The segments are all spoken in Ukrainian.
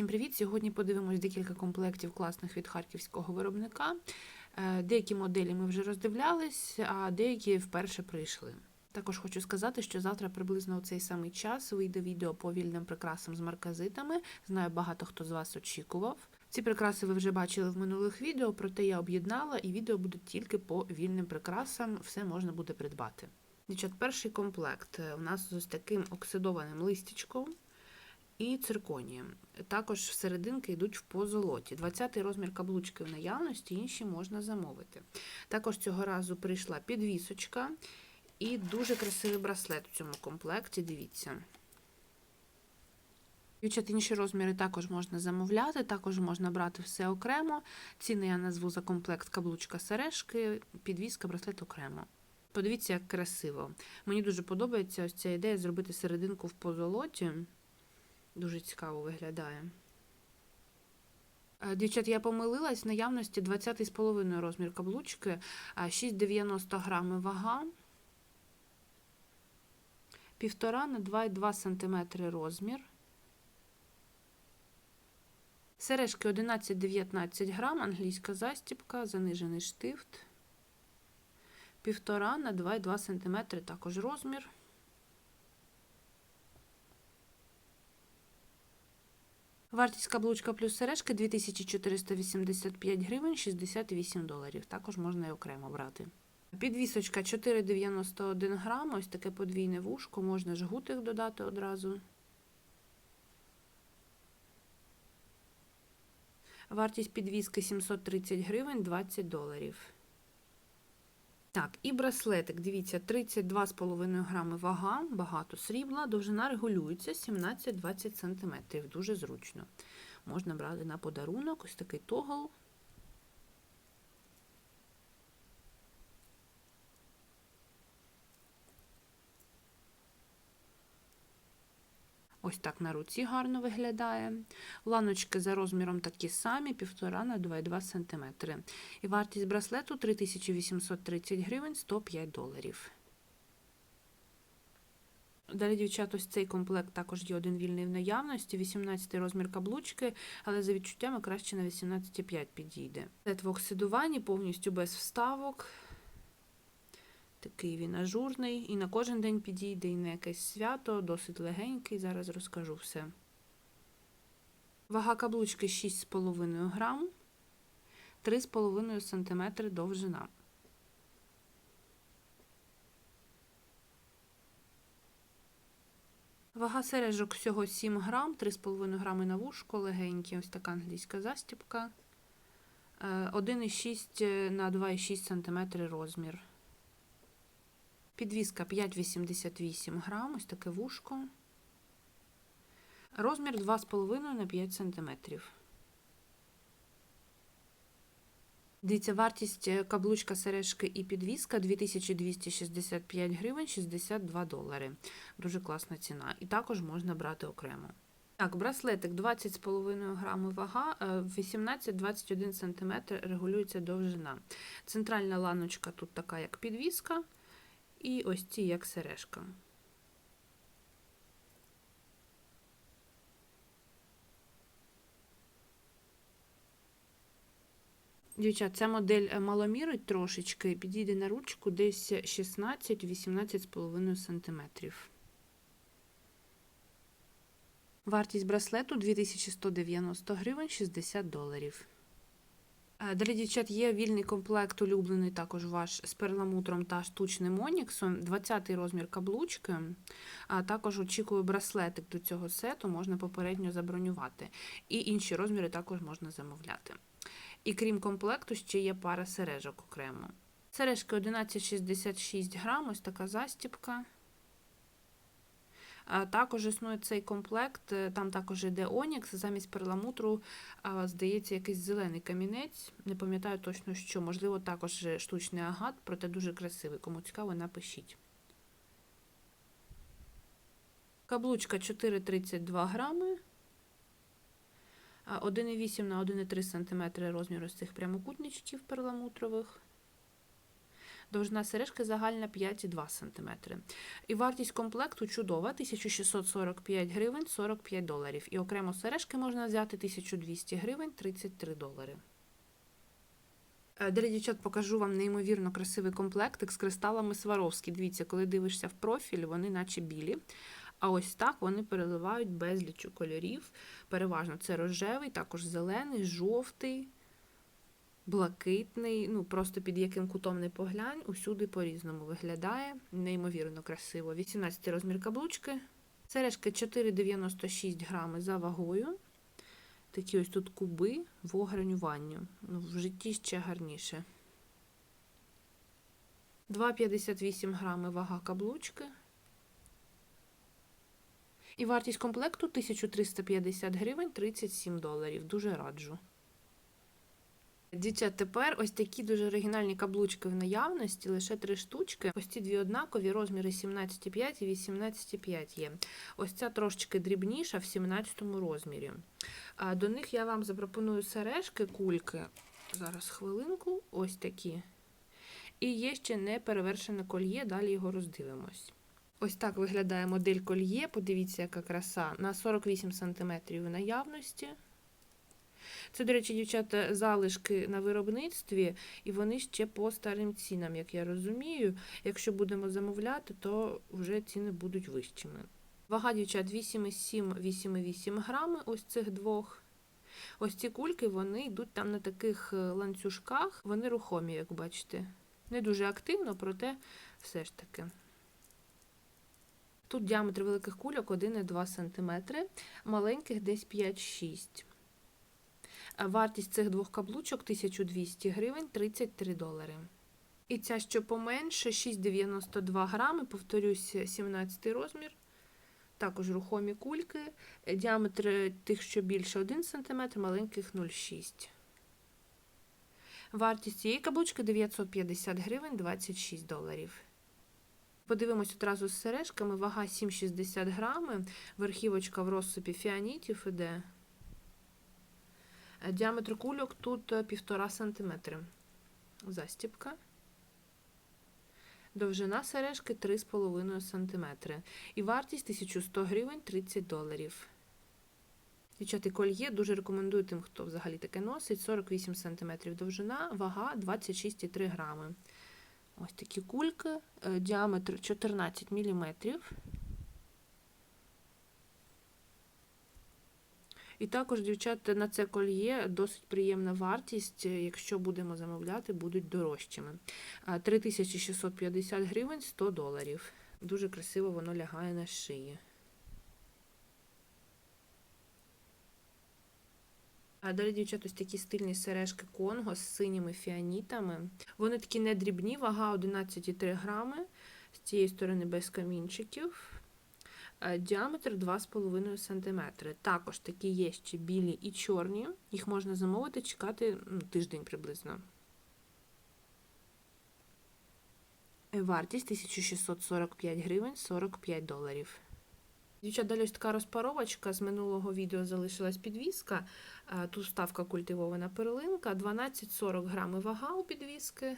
Всім привіт! Сьогодні подивимось декілька комплектів класних від харківського виробника. Е, Деякі моделі ми вже роздивлялись, а деякі вперше прийшли. Також хочу сказати, що завтра приблизно у цей самий час вийде відео по вільним прикрасам з марказитами. Знаю, багато хто з вас очікував. Ці прикраси ви вже бачили в минулих відео, проте я об'єднала, і відео буде тільки по вільним прикрасам, все можна буде придбати. Дівчат, перший комплект е, у нас з таким оксидованим листячком і цирконієм. Також всерединки йдуть в позолоті. 20-й розмір каблучки в наявності, інші можна замовити. Також цього разу прийшла підвісочка і дуже красивий браслет у цьому комплекті. Дивіться. Дівчат, інші розміри також можна замовляти, також можна брати все окремо. Ціни я назву за комплект каблучка сережки, підвіска, браслет окремо. Подивіться, як красиво. Мені дуже подобається ось ця ідея зробити серединку в позолоті. Дуже цікаво виглядає. Е, Дівчат, я помилилась в наявності 20,5 розмір каблучки, 6,90 грами вага, 1,5 на 2,2 см розмір. Сережки 11-19 грам, англійська застіпка, занижений штифт. 1,5 на 2,2 см також розмір. Вартість каблучка плюс сережки 2485 гривень 68 доларів. Також можна і окремо брати. Підвісочка 4,91 грам, ось таке подвійне вушко, можна жгутик додати одразу. Вартість підвіски 730 гривень 20 доларів. Так, і браслетик, дивіться, 32,5 грами вага, багато срібла, довжина регулюється 17-20 см. Дуже зручно. Можна брати на подарунок, ось такий тогл. Ось так на руці гарно виглядає. Ланочки за розміром такі самі, 1,5 на 2,2 см. І вартість браслету 3830 гривень 105 доларів. Далі, дівчат, ось цей комплект також є один вільний в наявності, 18 розмір каблучки, але за відчуттями краще на 18,5 підійде. Це в оксидуванні, повністю без вставок. Такий він ажурний, і на кожен день підійде, і на якесь свято, досить легенький, зараз розкажу все. Вага каблучки 6,5 грам, 3,5 см довжина. Вага сережок всього 7 грам, 3,5 грами на вушко, легенькі, ось така англійська застіпка. 1,6 на 2,6 см розмір. Підвіска 5,88 грам, ось таке вушко. Розмір 2,5 на 5 см. Дивіться, вартість каблучка сережки і підвіска 2265 гривень 62 долари. Дуже класна ціна. І також можна брати окремо. Так, браслетик 20,5 грами вага, 18-21 см регулюється довжина. Центральна ланочка тут така, як підвіска. І ось ці як сережка. Дівчат, ця модель маломірить трошечки, підійде на ручку десь 16-18,5 см. Вартість браслету 2190 гривень 60 доларів. Далі, дівчат, є вільний комплект, улюблений також ваш з перламутром та штучним оніксом, 20-й розмір каблучки, а також очікую браслетик до цього сету, можна попередньо забронювати. І інші розміри також можна замовляти. І крім комплекту, ще є пара сережок окремо. Сережки 11,66 грам, ось така застіпка. Також існує цей комплект, е, там також йде Онікс, замість перламутру, здається, якийсь зелений камінець. Не пам'ятаю точно що, можливо, також штучний агат, проте дуже красивий. Кому цікаво, напишіть. Каблучка 4,32 грами. 1,8 на 1,3 см розміру з цих прямокутничків перламутрових. Довжина сережки загальна 5,2 см. І вартість комплекту чудова 1645 гривень 45 доларів. І окремо сережки можна взяти 1200 гривень 33 долари. Е, Далі, дівчат, покажу вам неймовірно красивий комплектик з кристалами Сваровські. Дивіться, коли дивишся в профіль, вони наче білі. А ось так вони переливають безлічу кольорів. Переважно це рожевий, також зелений, жовтий, блакитний. Ну, просто під яким кутом не поглянь, усюди по-різному виглядає. Неймовірно красиво. 18 розмір каблучки. Сережки 4,96 грами за вагою. Такі ось тут куби в огранюванню. Ну, в житті ще гарніше. 2,58 грами вага каблучки. І вартість комплекту 1350 гривень 37 доларів. Дуже раджу. Дівчат, тепер ось такі дуже оригінальні каблучки в наявності, лише три штучки. Ось ці дві однакові, розміри 17,5 і 18,5 є. Ось ця трошечки дрібніша в 17 розмірі. До них я вам запропоную сережки, кульки. Зараз хвилинку, ось такі. І є ще не перевершене кольє, далі його роздивимось. Ось так виглядає модель кольє. Подивіться, яка краса. На 48 см в наявності. Це, до речі, дівчата, залишки на виробництві, і вони ще по старим цінам, як я розумію. Якщо будемо замовляти, то вже ціни будуть вищими. Вага дівчат 8,7-8,8 грами, ось цих двох. Ось ці кульки вони йдуть там на таких е, ланцюжках, вони рухомі, як бачите. Не дуже активно, проте все ж таки. Тут діаметр великих кульок 1,2 см, маленьких десь 5-6 Вартість цих двох каблучок 1200 гривень 33 долари. І ця, що поменше, 6,92 грами, повторюсь, 17 розмір. Також рухомі кульки. Діаметр тих, що більше 1 см, маленьких 0,6 Вартість цієї каблучки 950 гривень 26 доларів. Подивимось одразу з сережками. Вага 7,60 грами, верхівочка в розсипі фіанітів іде. Діаметр кульок тут 1,5 см. Застіпка. Довжина сережки 3,5 см. І вартість 1100 гривень 30 доларів. Дівчата, кольє дуже рекомендую тим, хто взагалі таке носить. 48 см довжина, вага 26,3 грами. Ось такі кульки, діаметр 14 мм. І також, дівчата, на це кольє досить приємна вартість, якщо будемо замовляти, будуть дорожчими. 3650 гривень 100 доларів. Дуже красиво воно лягає на шиї. А далі, дівчата, ось такі стильні сережки Конго з синіми фіанітами. Вони такі не дрібні, вага 11,3 грами. З цієї сторони без камінчиків. Діаметр 2,5 см. Також такі є ще білі і чорні. Їх можна замовити, чекати ну, тиждень приблизно. Вартість 1645 гривень 45 доларів. Дівчат, далі ось така розпаровочка. З минулого відео залишилась підвіска. Тут ставка культивована перлинка, 12-40 грами вага у підвіски.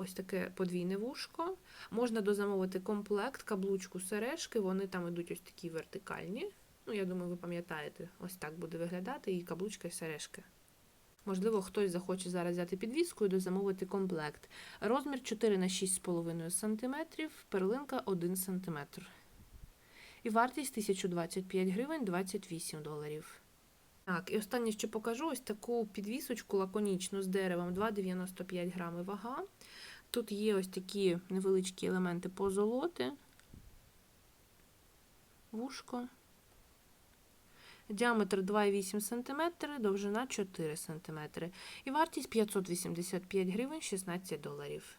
Ось таке подвійне вушко. Можна дозамовити комплект, каблучку, сережки. Вони там йдуть ось такі вертикальні. Ну, я думаю, ви пам'ятаєте, ось так буде виглядати і каблучка і сережки. Можливо, хтось захоче зараз взяти підвіску і дозамовити комплект. Розмір 4 на 6,5 см, перлинка 1 см. І вартість 1025 гривень 28 доларів. Так, і останнє, що покажу, ось таку підвісочку лаконічну з деревом 2,95 грами вага. Тут є ось такі невеличкі елементи позолоти, вушко. Діаметр 2,8 см, довжина 4 см. І вартість 585 гривень 16 доларів.